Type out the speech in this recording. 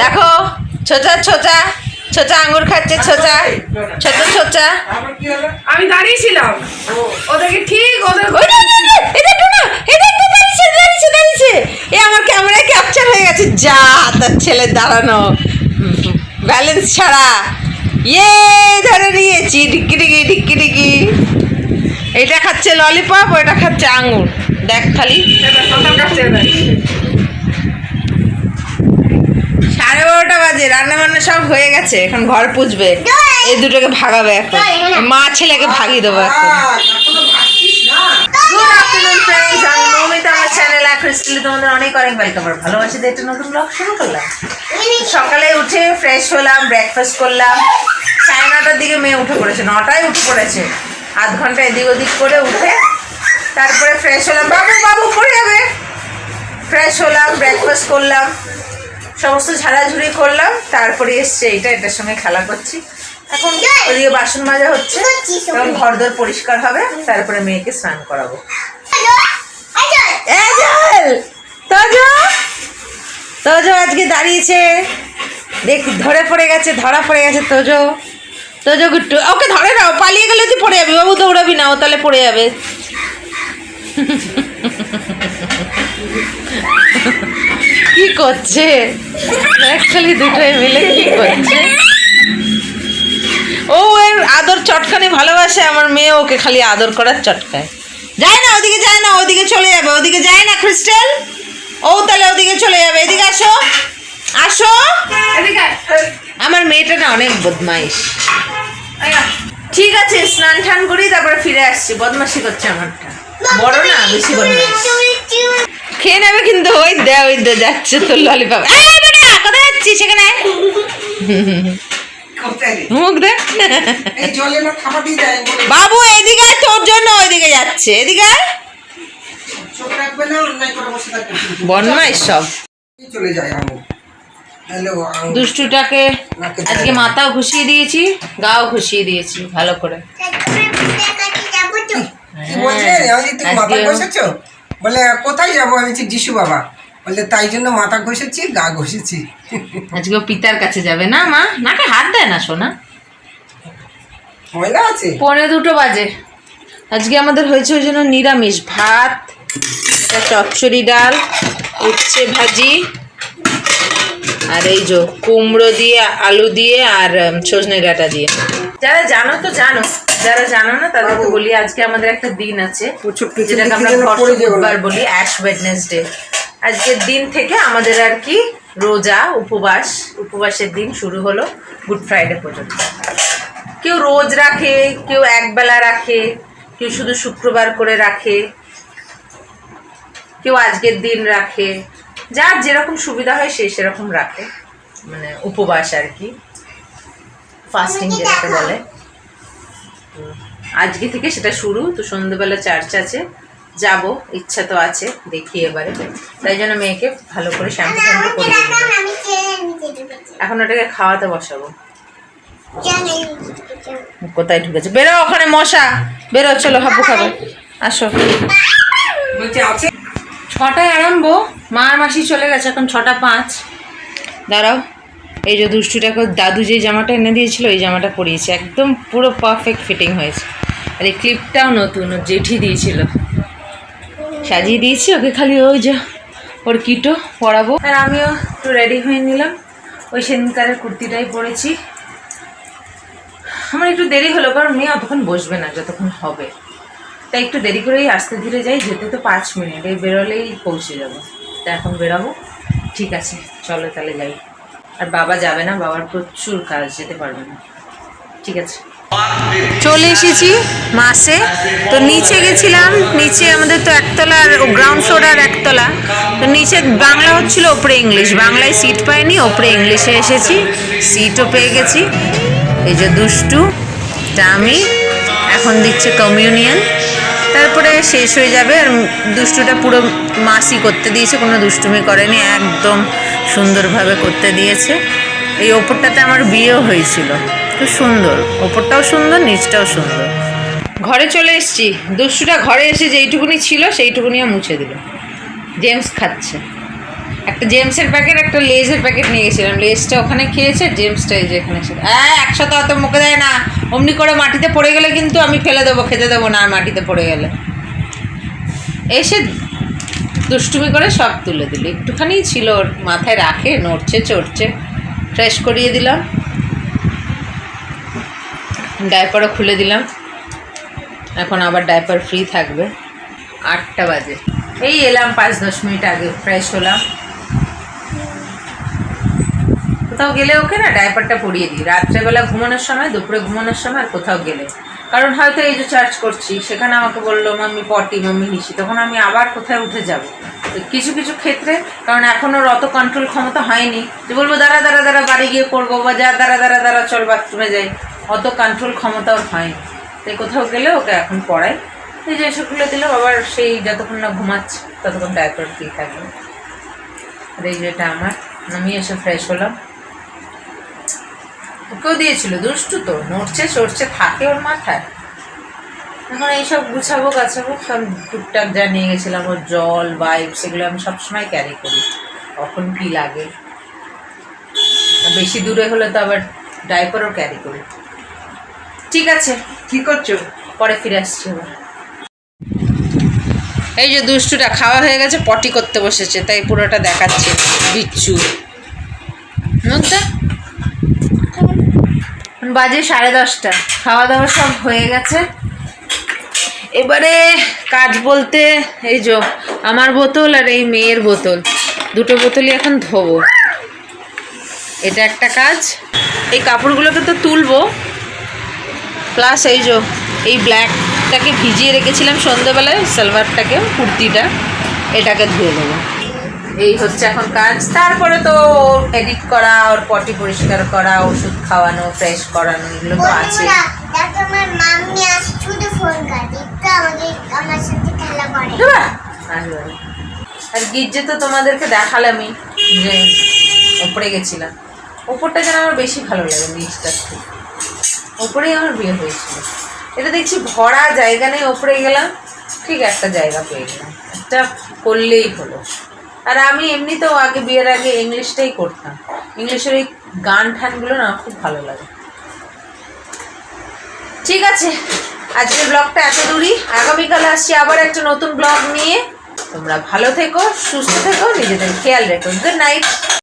দেখো ছোচা ছোচা ছোচা আঙ্গুর খাচ্ছে ছোচা ছোট ছোচা আমি দাঁড়িয়েছিলাম। ওদেরকে ঠিক ওদের আমার ক্যামেরায় ক্যাপচার হয়ে গেছে। যা তার ছেলের দাঁড়ানো। ব্যালেন্স ছাড়া। ইয়ে ধরে নিয়েছি ডিক্কি ডিকি ডিক্কি ডিকি এটা খাচ্ছে ললিপপ ওটা খাচ্ছে আঙুর। দেখ খালি সাঁতার কাটছে না সাড়ে বাজে রান্না বান্না সব হয়ে গেছে, এখন ঘর পুজবে। এই দুটোকে ভাগাবে এখন। মা ছেলেকে ভাগিয়ে দেবো এখন। তোমাদের অনেক অনেক নতুন শুরু করলাম। সকালে উঠে ফ্রেশ হলাম ব্রেকফাস্ট করলাম। সাড়ে নটার দিকে মেয়ে উঠে পড়েছে, নটায় উঠে পড়েছে। আধ এদিক ওদিক করে উঠে তারপরে ফ্রেশ হলাম। বাবু বাবু, পড়ে যাবে। ফ্রেশ হলাম ব্রেকফাস্ট করলাম। সমস্ত ঝাড়াঝুড়ি করলাম, তারপরে এসছে এটা এটার সঙ্গে খেলা করছি। এখন ওদিকে বাসন মাজা হচ্ছে এবং ঘর দর পরিষ্কার হবে, তারপরে মেয়েকে স্নান করাবো। তোজো! আজকে দাঁড়িয়েছে। দেখ, ধরে পড়ে গেছে, ধরা পড়ে গেছে তোজো। তোজো গুট্টু, ওকে ধরে নাও, পালিয়ে গেলে তুই পড়ে যাবি, বাবু দৌড়াবি না, ও তাহলে পড়ে যাবে। কি করছে? অ্যাকচুয়ালি দুটোই মিলে কি করছে? ও এর আদর চটকানি ভালোবাসে আমার মেয়ে ওকে খালি আদর করার চটকায়। যায় না ওদিকে যায় না ওদিকে চলে যাবে ওদিকে যায় না ক্রিস্টাল ও তাহলে ওদিকে চলে যাবে এদিকে আসো। আসো। এদিকে আমার মেয়েটা না অনেক বদমাইশ। ঠিক আছে স্নান টান করি তারপরে ফিরে আসছি বদমাশি করছে আমারটা। বড় না বেশি বদমাইশ। খেয়ে নেবে কিন্তু ওই দে ওই দে যাচ্ছে তোর ললিপপ এই বেটা কোথায় যাচ্ছিস সেখানে? মুখ বলে। বাবু এদিকে তোর জন্য ওইদিকে যাচ্ছে। এদিকে বদমাইশ সব। চলে যায় দুষ্টুটাকে আজকে মাথাও ঘুষিয়ে দিয়েছি গাও ঘুষিয়ে দিয়েছি ভালো করে। বলে কোথায় যাব? আমি বলছি যিশু বাবা। বলে তাই জন্য মাথা ঘষেছি গা ঘষেছি। আজকে পিতার কাছে যাবে না মা? নাকে হাত দেয় না সোনা? ময়লা আছে? পৌনে দুটো বাজে। আজকে আমাদের হয়েছে ওই জন্য নিরামিষ ভাত চচ্চড়ি ডাল উচ্ছে ভাজি আর এই যে কুমড়ো দিয়ে আলু দিয়ে আর সজনে ডাঁটা দিয়ে। যারা জানো তো জানো। যারা জানো না তাদেরকে বলি আজকে আমাদের একটা দিন আছে। যেটাকে আমরা। বুধবার বলি অ্যাশ ওয়েডনেসডে। আজকের দিন থেকে আমাদের আর কি রোজা উপবাস উপবাসের দিন শুরু হলো গুড ফ্রাইডে পর্যন্ত। কেউ রোজ রাখে কেউ একবেলা রাখে কেউ শুধু শুক্রবার করে রাখে কেউ আজকের দিন রাখে। যার যেরকম সুবিধা হয় সে সেরকম রাখে। মানে উপবাস আর কি। ফাস্টিং যেটাকে বলে। আজকে থেকে সেটা শুরু। তো সন্ধ্যেবেলা চার্চ আছে। যাব ইচ্ছা তো আছে দেখি এবারে। তাই জন্য মেয়েকে ভালো করে শ্যাম্পু শ্যাম্পু করে এখন ওটাকে খাওয়াতে বসাবো। কোথায় ঢুকেছে? বেরো ওখানে মশা! বেরো চলো হাবু খাবে। আসো। ছটায় আরম্ভ মার মাসি চলে গেছে এখন ছটা পাঁচ। দাঁড়াও। এই যে দুষ্টুটাকে দাদু যে জামাটা এনে দিয়েছিল এই জামাটা পরিয়েছে। একদম পুরো পারফেক্ট ফিটিং হয়েছে। আর এই ক্লিপটাও নতুন, ওর জেঠি দিয়েছিল। সাজিয়ে দিয়েছি, ওকে খালি ওই যে ওর কিটো পরাবো। আর আমিও একটু রেডি হয়ে নিলাম। ওই সেদিনকারের কুর্তিটাই পরেছি। আমার একটু দেরি হলো, কারণ মেয়ে অতক্ষণ বসবে না, যতক্ষণ হবে। তাই একটু দেরি করেই আসতে ধীরে যাই, যেতে তো পাঁচ মিনিট, এই বেরোলেই পৌঁছে যাব। তা এখন বেরোবো। ঠিক আছে, চলো তাহলে যাই। আর বাবা যাবে না, বাবার প্রচুর কাজ, যেতে পারবে না। ঠিক আছে। চলে এসেছি মাসে। তো নিচে গেছিলাম, নিচে আমাদের তো একতলা আর গ্রাউন্ড ফ্লোর আর একতলা। তো নিচে বাংলা হচ্ছিল ওপরে ইংলিশ, বাংলায় সিট পাইনি, ওপরে ইংলিশে এসেছি সিটও পেয়ে গেছি। এই যে দুষ্টু আমি, এখন দিচ্ছে কমিউনিয়ন তারপরে শেষ হয়ে যাবে, আর দুষ্টুটা পুরো মাসি করতে দিয়েছে, কোনো দুষ্টুমি করেনি, একদম সুন্দরভাবে করতে দিয়েছে। এই ওপরটাতে আমার বিয়েও হয়েছিল। খুব সুন্দর। ওপরটাও সুন্দর, নিচটাও সুন্দর। ঘরে চলে এসেছি। দুষ্টুটা ঘরে এসে যেইটুকুনি ছিল সেইটুকুনিও মুছে দিল। জেমস খাচ্ছে। একটা জেমসের প্যাকেট, একটা লেজের প্যাকেট নিয়ে গেছিলাম। লেজটা ওখানে খেয়েছে, জেমসটা এই যে এখানে ছিল। হ্যাঁ একসাথে অত মুখে দেয় না। অমনি করে মাটিতে পড়ে গেলে কিন্তু আমি ফেলে দেবো, খেতে দেবো না আর মাটিতে পড়ে গেলে। এসে দুষ্টুমি করে সব তুলে দিল। একটুখানি ছিল ওর মাথায় রাখে, নড়ছে, চড়ছে। ফ্রেশ করিয়ে দিলাম। ডাইপারও খুলে দিলাম। এখন আবার ডাইপার ফ্রি থাকবে। আটটা বাজে। এই এলাম পাঁচ দশ মিনিট আগে ফ্রেশ হলাম। কোথাও গেলে ওকে না ডাইপারটা পরিয়ে দিই। রাত্রেবেলা ঘুমানোর সময়, দুপুরে ঘুমানোর সময় আর কোথাও গেলে। কারণ হয়তো এই যে চার্জ করছি, সেখানে আমাকে বলল, মাম্মি, পটি, মাম্মি হিসি তখন আমি আবার কোথায় উঠে যাব? কিছু কিছু ক্ষেত্রে, কারণ এখন ওর অত কন্ট্রোল ক্ষমতা হয়নি যে বলব, দাঁড়া দাঁড়া দাঁড়া, বাড়ি গিয়ে করব বা যা, দাঁড়া দাঁড়া দাঁড়া, চল বাথরুমে যাই। অত কন্ট্রোল ক্ষমতা ওর হয়নি। তাই কোথাও গেলে ওকে এখন পড়াই এই যে এসবগুলো দিলেও আবার সেই যতক্ষণ না ঘুমাচ্ছে, ততক্ষণ ডাইপার ফ্রি থাকবে আর এই যে এটা আমার, আমি এসে ফ্রেশ হলাম। ওকেও দিয়েছিল, দুষ্টু তো, নড়ছে, চড়ছে, থাকে ওর মাথায়। এখন এইসব গুছাবো, গাছাবো, সব টুকটাক যা নিয়ে গেছিলাম, ওর জল বাইপ সেগুলো আমি সবসময় ক্যারি করি। কখন কী লাগে। বেশি দূরে হলে তো আবার ডাইপারও ক্যারি করি। ঠিক আছে। কি করছ? পরে ফিরে আসছি এই যে দুষ্টুটা খাওয়া হয়ে গেছে, পটি করতে বসেছে, তাই পুরোটা দেখাচ্ছে বিচ্ছু। বাজে সাড়ে দশটা। খাওয়া দাওয়া সব হয়ে গেছে। এবারে কাজ বলতে এই যে আমার বোতল আর এই মেয়ের বোতল। দুটো বোতলই এখন ধোবো। এটা একটা কাজ। এই কাপড়গুলোকে তো তুলবো। প্লাস এই যে এই ব্ল্যাকটাকে ভিজিয়ে রেখেছিলাম সন্ধ্যেবেলায় সালোয়ারটাকে কুর্তিটা এটাকে ধুয়ে দেবো এই হচ্ছে এখন কাজ। তারপরে তো এডিট করা ওর পটি পরিষ্কার করা ওষুধ খাওয়ানো ফ্রেশ করানো এগুলো তো আছে। আর গির্জে তো তোমাদেরকে দেখালামই যে ওপরে গেছিলাম। ওপরটা যেন আমার বেশি ভালো লাগে নিচটা থেকে ওপরেই আমার বিয়ে হয়েছিল। এটা দেখছি ভরা জায়গা নেই, ওপরে গেলাম, ঠিক একটা জায়গা পেয়ে গেলাম। একটা করলেই হলো। আর আমি এমনিতেও আগে বিয়ের আগে ইংলিশটাই করতাম। ইংলিশের ওই গান ঠানগুলো না খুব ভালো লাগে। ঠিক আছে, আজকের ব্লগটা এত দূরই। আগামীকাল আসছি আবার একটা নতুন ব্লগ নিয়ে। তোমরা ভালো থেকো, সুস্থ থেকো, নিজেদের খেয়াল রেখো। Good night